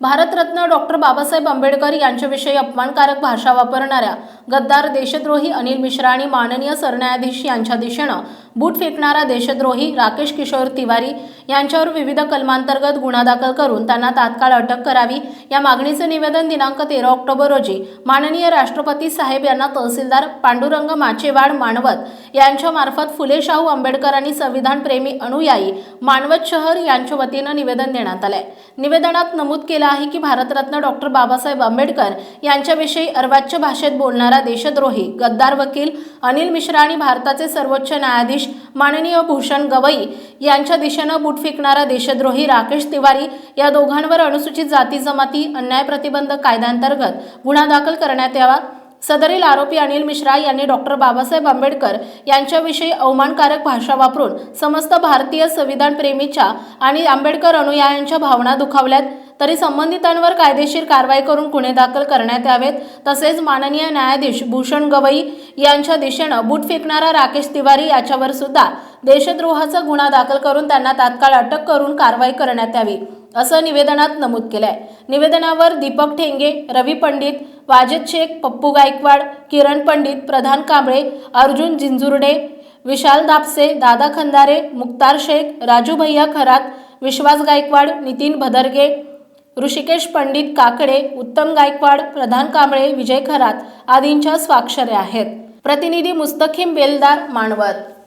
Bharat Ratna doctor Babasaheb Ambedkar यांच्याविषयी अपमानकारक भाषा वापरणाऱ्या गद्दार देशद्रोही अनिल मिश्रा आणि माननीय सरन्यायाधीश यांच्या दिशेनं बूट फेकणारा देशद्रोही राकेश किशोर तिवारी यांच्यावर विविध कलमांतर्गत गुन्हा दाखल करून त्यांना तात्काळ अटक करावी या मागणीचे निवेदन दिनांक तेरा ऑक्टोबर रोजी माननीय राष्ट्रपती साहेब यांना तहसीलदार पांडुरंग माचेवाड मानवत यांच्या मार्फत फुले शाहू आंबेडकर आणि संविधानप्रेमी अनुयायी मानवत शहर यांच्या वतीनं निवेदन देण्यात आलंय. निवेदनात नमूद केलं आहे की भारतरत्न डॉक्टर बाबासाहेब आंबेडकर यांच्याविषयी अर्वाच्य भाषेत बोलणारा देशद्रोही गद्दार वकील अनिल मिश्रा आणि भारताचे सर्वोच्च न्यायाधीश माननीय भूषण गवई यांच्या दिशेनं बूट फेकणारा देशद्रोही राकेश तिवारी या दोघांवर अनुसूचित जाती जमाती अन्याय प्रतिबंध कायद्यांतर्गत गुन्हा दाखल करण्यात यावा. सदरील आरोपी अनिल मिश्रा यांनी डॉक्टर बाबासाहेब आंबेडकर यांच्याविषयी अवमानकारक भाषा वापरून समस्त भारतीय संविधान प्रेमीच्या आणि आंबेडकर अनुयायांच्या भावना दुखावल्यात. तरी संबंधितांवर कायदेशीर कारवाई करून गुन्हे दाखल करण्यात यावेत. तसेच माननीय न्यायाधीश भूषण गवई यांच्या दिशेनं बूट फेकणारा राकेश तिवारी याच्यावर सुद्धा देशद्रोहाचा गुन्हा दाखल करून त्यांना तात्काळ अटक करून कारवाई करण्यात यावी असं निवेदनात नमूद केलंय. निवेदनावर दीपक ठेंगे रवी पंडित वाजेद शेख पप्पू गायकवाड किरण पंडित प्रधान कांबळे अर्जुन जिंजुर्डे विशाल दापसे दादा खंदारे मुक्तार शेख राजू भैया खरात विश्वास गायकवाड नितीन भदरगे ऋषिकेश पंडित काकडे उत्तम गायकवाड प्रधान कांबळे विजय खरात आदींच्या स्वाक्षऱ्या आहेत. प्रतिनिधी मुस्तखीम बेलदार मानवत.